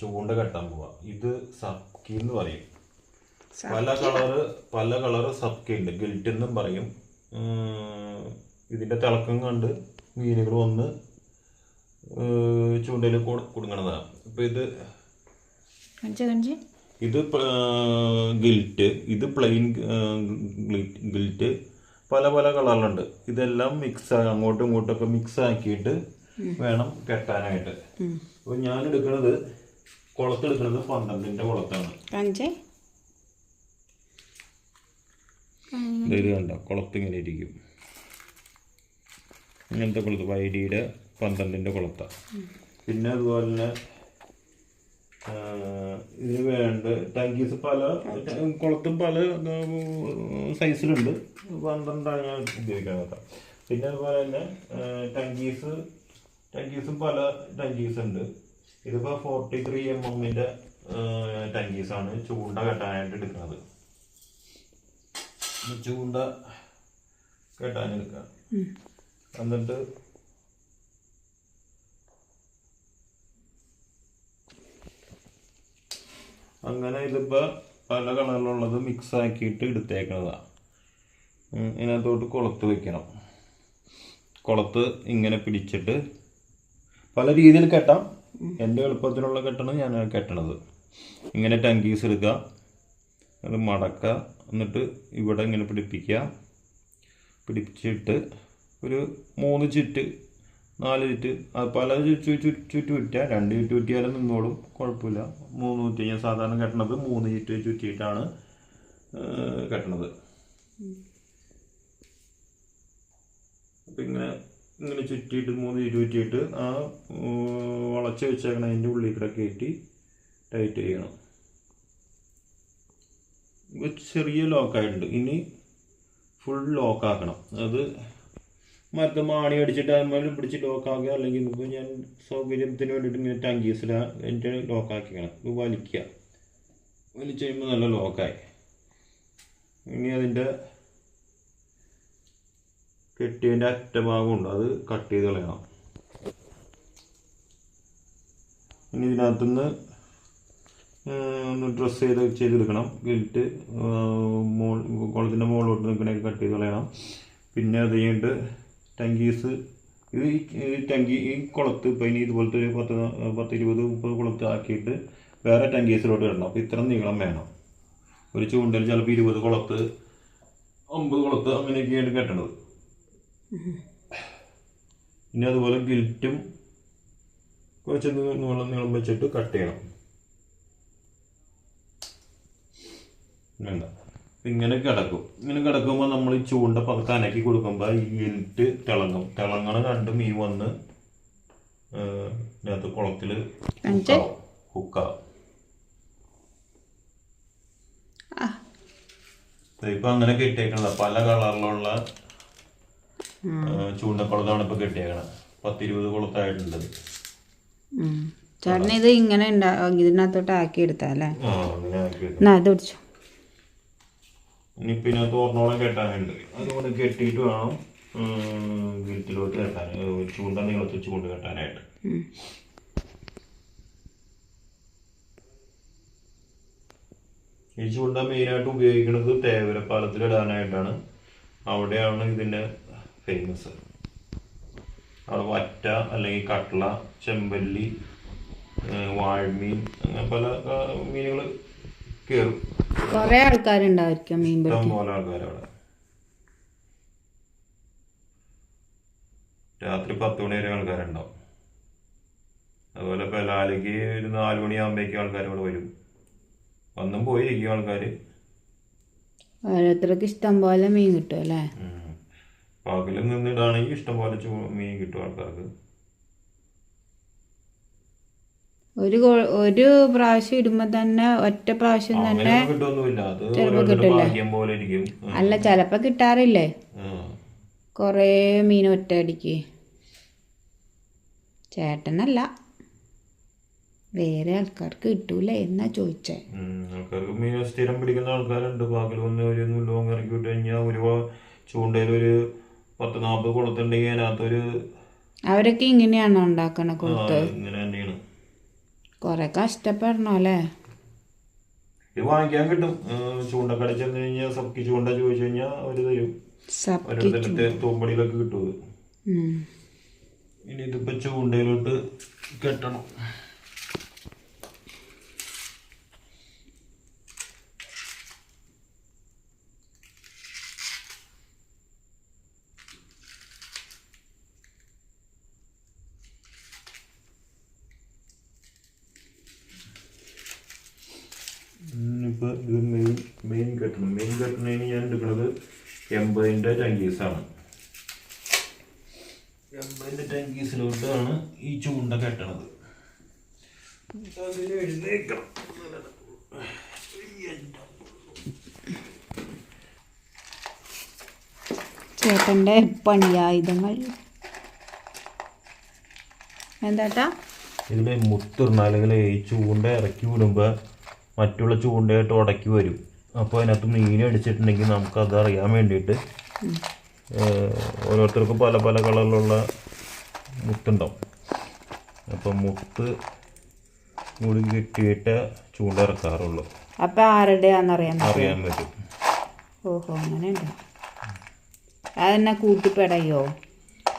ചൂണ്ട കെട്ടാൻ പോവാ. ഇത് സബ്കി എന്ന് പറയും. പല കളറ് പല കളറ് സബ്കി ഉണ്ട്. ഗിൽറ്റ് എന്നും പറയും. ഇതിന്റെ തിളക്കം കണ്ട് മീനുകൾ വന്ന് ചൂണ്ടയിൽ കൊടുക്കണതാണ് ഇപ്പൊ ഇത് ഇത് ഗിൽറ്റ് ഇത് പ്ലെയിൻ ഗിൽറ്റ് പല പല കളറിലുണ്ട് ഇതെല്ലാം മിക്സ് അങ്ങോട്ടും ഇങ്ങോട്ടും ഒക്കെ മിക്സ് ആക്കിയിട്ട് വേണം കെട്ടാനായിട്ട്. അപ്പോൾ ഞാൻ എടുക്കുന്നത് കുളത്തെടുക്കുന്നത് പന്ത്രണ്ടിന്റെ കുളത്താണ്. ഇത് കണ്ട കുളത്ത് ഇങ്ങനെ ഇരിക്കും. ഇങ്ങനത്തെ കുളത്ത് വൈഡിയുടെ പന്ത്രണ്ടിന്റെ കുളത്താണ് പിന്നെ അതുപോലെ തന്നെ ഇതിന് വേണ്ട ടാങ്കീസ് പല കുളത്തും പല സൈസിലുണ്ട്. പന്ത്രണ്ടാണ് ഞാൻ ഉപയോഗിക്കുന്നത് പിന്നെ അതുപോലെ തന്നെ ടാങ്കീസ് ടാങ്കീസും പല ടാങ്കീസ് ഉണ്ട് ഇതിപ്പോൾ ഫോർട്ടി ത്രീ എം എമ്മിന്റെ ആണ് ചൂണ്ട കെട്ടാനായിട്ട് എടുക്കുന്നത്. ചൂണ്ട ചൂണ്ട കെട്ടാനെടുക്കുക എന്നിട്ട് അങ്ങനെ ഇതിപ്പോൾ പല കളറിലുള്ളത് മിക്സ് ആക്കിയിട്ട് എടുത്തേക്കുന്നതാണ് ഇതിനകത്തോട്ട് കുളത്ത് വെക്കണം. കുളത്ത് ഇങ്ങനെ പിടിച്ചിട്ട് പല രീതിയിൽ കെട്ടാം. എന്റെ എളുപ്പത്തിനുള്ള കെട്ടണം ഞാൻ കെട്ടണത്. ഇങ്ങനെ ടങ്കീസ് എടുക്കുക അത് മടക്കുക എന്നിട്ട് ഇവിടെ ഇങ്ങനെ പിടിപ്പിക്കുക. പിടിപ്പിച്ചിട്ട് ഒരു മൂന്ന് ചുറ്റ് നാല് ചുറ്റ് പല ചുറ്റു ചുറ്റു ചുറ്റ് ചുറ്റുക രണ്ട് ചുറ്റു ചുറ്റിയാലും നിന്നോളും കുഴപ്പമില്ല. മൂന്ന് ചുറ്റി ഞാൻ സാധാരണ കെട്ടണത് മൂന്ന് ചുറ്റ് ചുറ്റിയിട്ടാണ് കെട്ടണത്. അപ്പം ഇങ്ങനെ ഇങ്ങനെ ചുറ്റിയിട്ട് മൂന്ന് ചുറ്റു ചുറ്റിയിട്ട് ആ വളച്ച് വെച്ചേക്കണം അതിന്റെ ഉള്ളിൽ കൂടെ കയറ്റി ടൈറ്റ് ചെയ്യണം. ചെറിയ ലോക്കായിട്ടുണ്ട് ഇനി ഫുൾ ലോക്കാക്കണം അത് മരത്ത് മാണി അടിച്ചിട്ട് അതുമാതിരി പിടിച്ച് ലോക്കാക്കുക അല്ലെങ്കിൽ ഇപ്പോൾ ഞാൻ സൗകര്യത്തിന് വേണ്ടിയിട്ട് ഇങ്ങനെ ടങ്കീസില എന്റെ ലോക്കാക്കിക്കണം ഇത് വലിക്കുക. വലിച്ചു കഴിയുമ്പോൾ നല്ല ലോക്കായി ഇനി അതിന്റെ കെട്ടിയതിന്റെ അറ്റഭാഗമുണ്ട് അത് കട്ട് ചെയ്ത് കളയണം. ഇനി ഇതിനകത്തുനിന്ന് ഒന്ന് ഡ്രസ്സ് ചെയ്ത് ചെയ്തെടുക്കണം. ഗിൽറ്റ് മോൾ കുളത്തിന്റെ മുകളിലോട്ട് നിൽക്കണേക്ക് കട്ട് ചെയ്ത് കളയണം. പിന്നെ അത് കഴിഞ്ഞിട്ട് ടങ്കീസ് ഇത് ഈ ടങ്കി ഈ കുളത്ത് ഇപ്പം ഇനി ഇതുപോലത്തെ ഒരു പത്ത് പത്ത് ഇരുപത് മുപ്പത് കുളത്ത് ആക്കിയിട്ട് വേറെ ടങ്കീസിലോട്ട് ഇടണം. അപ്പോൾ ഇത്ര നീളം വേണം. ഒരു ചൂണ്ടയിൽ ചിലപ്പോൾ ഇരുപത് കുളത്ത് അമ്പത് കുളത്ത് അങ്ങനെയൊക്കെയാണ് കെട്ടണത് പിന്നെ അതുപോലെ ഗിൽറ്റും കുറച്ച് നീളം നീളം വെച്ചിട്ട് കട്ട് ചെയ്യണം. വേണ്ട. ഇങ്ങനെ കിടക്കും. ഇങ്ങനെ കിടക്കുമ്പോൾ നമ്മൾ ഈ ചൂണ്ട പതുക്കെ അനക്കി കൊടുക്കുമ്പോൾ ഈ ഗിൽറ്റ് തിളങ്ങും. തിളങ്ങണ കണ്ട് മീൻ വന്ന് ഇതിനകത്ത് കുളത്തിൽ. ഹുക്കാവും ഇപ്പൊ അങ്ങനെ കിട്ടിയേക്കണത് പല കളറിലുള്ള ചൂണ്ടക്കുളത്താണ് ഇപ്പൊ കിട്ടിയേക്കണത്. പത്തിരുപത് കുളത്തായിട്ടുണ്ട്. ഉം. ചേട്ടൻ ഇത് ഇങ്ങനെ ഇതിനകത്തോട്ട് ആക്കി എടുത്താ അല്ലേ. എന്നാ ഇത് പിടിച്ചോ. ഇതിനകത്ത് കെട്ടാനുണ്ട്. അതുകൊണ്ട് കെട്ടിയിട്ട് വേണം വീട്ടിലോട്ട് കെട്ടാൻ. ഏഹ് ചൂണ്ട നീളത്തിൽ ചൂണ്ട കെട്ടാനായിട്ട്. ഈ ചൂണ്ട മെയിനായിട്ട് ഉപയോഗിക്കുന്നത് തേവരപ്പാലത്തിൽ ഇടാനായിട്ടാണ്. അവിടെയാണ് ഇതിന്റെ ഫേമസ് വറ്റ അല്ലെങ്കിൽ കട്ട്ള ചെമ്പല്ലി വാഴമീൻ അങ്ങനെ പല മീനുകൾ കയറും. കൊറേ ആൾക്കാരുണ്ടായിരിക്കും മീൻ പോലെ ആൾക്കാരവിടെ രാത്രി പത്ത് മണി വരെ ആൾക്കാരുണ്ടാവും. അതുപോലെ പെലാലിക്ക് ഒരു നാല് മണിയാകുമ്പോഴേക്കും ആൾക്കാർ ഇവിടെ വരും. വന്നും പോയിരിക്കും ആൾക്കാര്. ആൾക്കാർ ഓരോരുത്തർക്ക് ഇഷ്ടം പോലെ മീൻ കിട്ടും അല്ലേ? പകലിൽ നിന്നിടാണെങ്കിൽ ഇഷ്ടംപോലെ ചൂ മീൻ കിട്ടും ആൾക്കാർക്ക്. ഒരു ഒരു പ്രാവശ്യം ഇടുമ്പോ തന്നെ ഒറ്റ പ്രാവശ്യം തന്നെ ചിലപ്പോ കിട്ടില്ല. പോലെ അല്ല ചിലപ്പോ കിട്ടാറില്ലേ. കൊറേ മീൻ ഒറ്റ അടിക്ക്. ചേട്ടനല്ല. വേറെ ആൾക്കാർക്ക് കിട്ടൂല എന്നാ ചോദിച്ചേ? ആൾക്കാർക്ക് മീൻ സ്ഥിരം പിടിക്കുന്ന ആൾക്കാരുണ്ട്. പകൽ വന്ന് ഒരു ലോങ് ഇറക്കി വിട്ട് കഴിഞ്ഞാൽ ഒരു ചൂണ്ടയിൽ ഒരു പത്ത് നാൽപ്പത് കൊളുത്തുണ്ടെങ്കിൽ അതിനകത്തൊരു അവരൊക്കെ ഇങ്ങനെയാണോ ഉണ്ടാക്കണ കൊളുത്ത് ഇങ്ങനെ തന്നെയാണ്. കുറെ കഷ്ടപ്പെടണം അല്ലേ? ഇത് വാങ്ങിക്കാൻ കിട്ടും. ചൂണ്ടക്കട ചെന്ന് കഴിഞ്ഞാൽ സബ്ക്ക് ചൂണ്ട ചോദിച്ചു കഴിഞ്ഞാൽ അവർ തരും. ഓരോരുത്തരുടെ തോമ്പടിയിലൊക്കെ കിട്ടും ഉം. ഇനി ഇതിപ്പോ ചൂണ്ടയിലോട്ട് കെട്ടണം. ഇത് മെയിൻ മെയിൻ കെട്ടണം മെയിൻ കെട്ടണതിന് ഞാൻ എടുക്കുന്നത് എൺപതിന്റെ ടങ്കീസാണ് എൺപതിന്റെ ടങ്കീസിലോട്ടാണ് ഈ ചൂണ്ട കെട്ടണത്. അതിന് എഴുന്നേക്കണം. ചേട്ടന്റെ പണിയായുധങ്ങൾ. എന്താട്ടാ? ഇതിൽ മുത്തിടണം അല്ലെങ്കിൽ ഈ ചൂണ്ട ഇറക്കി വിടുമ്പോൾ മറ്റുള്ള ചൂണ്ടയായിട്ട് ഉടക്കി വരും. അപ്പോൾ അതിനകത്ത് മീൻ അടിച്ചിട്ടുണ്ടെങ്കിൽ നമുക്കത് അറിയാൻ വേണ്ടിയിട്ട് ഓരോരുത്തർക്കും പല പല കളറിലുള്ള മുത്തുണ്ടാവും. അപ്പം മുത്ത് കൂടി കിട്ടിയിട്ട് ചൂണ്ട ഇറക്കാറുള്ളൂ. അപ്പം ആരുടെ അറിയാൻ പറ്റും. ഓഹോ അങ്ങനെയുണ്ട്. അതെന്നെ കൂട്ടിപ്പെടയോ?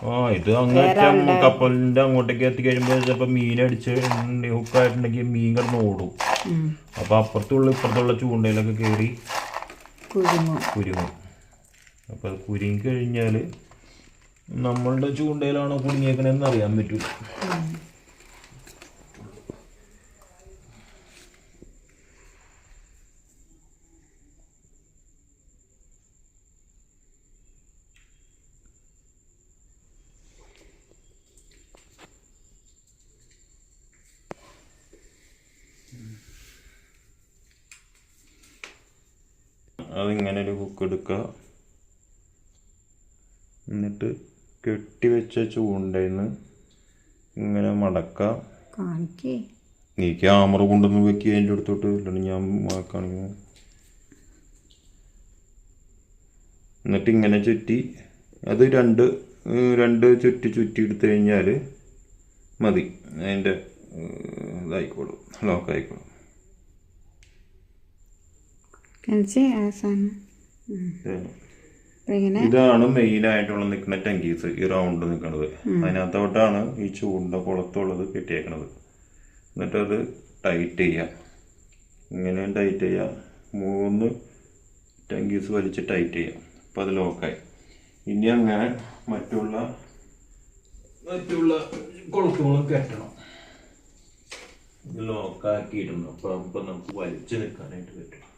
ആ ഇത് അങ്ങനെ കപ്പലിന്റെ അങ്ങോട്ടേക്ക് എത്തിക്കഴിയുമ്പോൾ ചിലപ്പോൾ മീൻ അടിച്ച് ഹുക്കായിട്ടുണ്ടെങ്കിൽ മീൻ കിടന്ന് ഓടും. അപ്പോൾ അപ്പുറത്തുള്ള ഇപ്പുറത്തുള്ള ചൂണ്ടയിലൊക്കെ കയറി കുരുങ്ങും. കുരുങ്ങും. അപ്പോൾ അത് കുരുങ്ങി കഴിഞ്ഞാൽ നമ്മളുടെ ചൂണ്ടയിലാണോ കുടുങ്ങിയേക്കണെന്ന് അറിയാൻ പറ്റൂല. അതിങ്ങനെ ഒരു ഹുക്ക് എടുക്കുക എന്നിട്ട് കെട്ടിവെച്ച ചൂണ്ടയിൽ നിന്ന് ഇങ്ങനെ മടക്കുക കാണിക്കേ. നീ ക്യാമറ കൊണ്ടുവന്ന് വെക്കുക അതിന്റെ അടുത്തോട്ട്. ഇല്ലെങ്കിൽ ഞാൻ മാക്കാണെങ്കിൽ കാണിക്കുന്നു എന്നിട്ട് ഇങ്ങനെ ചുറ്റി. അത് രണ്ട് രണ്ട് ചുറ്റി ചുറ്റി എടുത്തു കഴിഞ്ഞാൽ മതി. അതിന്റെ ഇതായിക്കോളും. ലോക്കായിക്കോളും ഇതാണ്. അപ്പൊ ഇങ്ങനെ ഇതാണ് മെയിൻ ആയിട്ടുള്ള നിൽക്കുന്ന ടങ്കീസ് ഈ റൗണ്ട് നിൽക്കുന്നത് അതിനകത്തോട്ടാണ് ഈ ചൂണ്ട കുളത്തുള്ളത് കെട്ടിയേക്കണത്. എന്നിട്ട് അത് ടൈറ്റ് ചെയ്യാം. ഇങ്ങനെ ടൈറ്റ് ചെയ്യാം. മൂന്ന് ടങ്കീസ് വലിച്ച് ടൈറ്റ് ചെയ്യാം. അപ്പം അത് ലോക്കായി ഇനി അങ്ങനെ മറ്റുള്ള മറ്റുള്ള കുളത്തുകളും കെട്ടണം. ഇത് ലോക്കാക്കിയിട്ടുണ്ട് അപ്പം അപ്പം നമുക്ക് വലിച്ച് നിൽക്കാനായിട്ട് പറ്റും.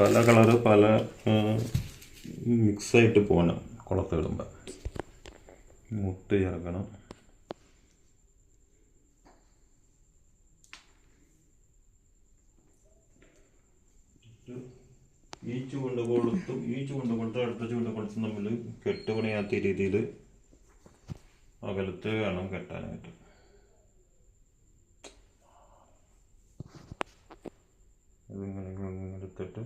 പല കളറ് പല മിക്സായിട്ട് പോകണം കുളത്തിടുമ്പോൾ മുട്ട് ചേർക്കണം ഈ ചൂണ്ട കൊടുത്തും ഈ ചൂണ്ട കൊടുത്തും അടുത്ത ചൂണ്ട കൊടുത്തും തമ്മിൽ കെട്ടുപണിയാത്ത രീതിയിൽ അകലത്ത് വേണം കെട്ടാനായിട്ട്. അതിങ്ങനെ ഇങ്ങനെ എടുത്തിട്ട്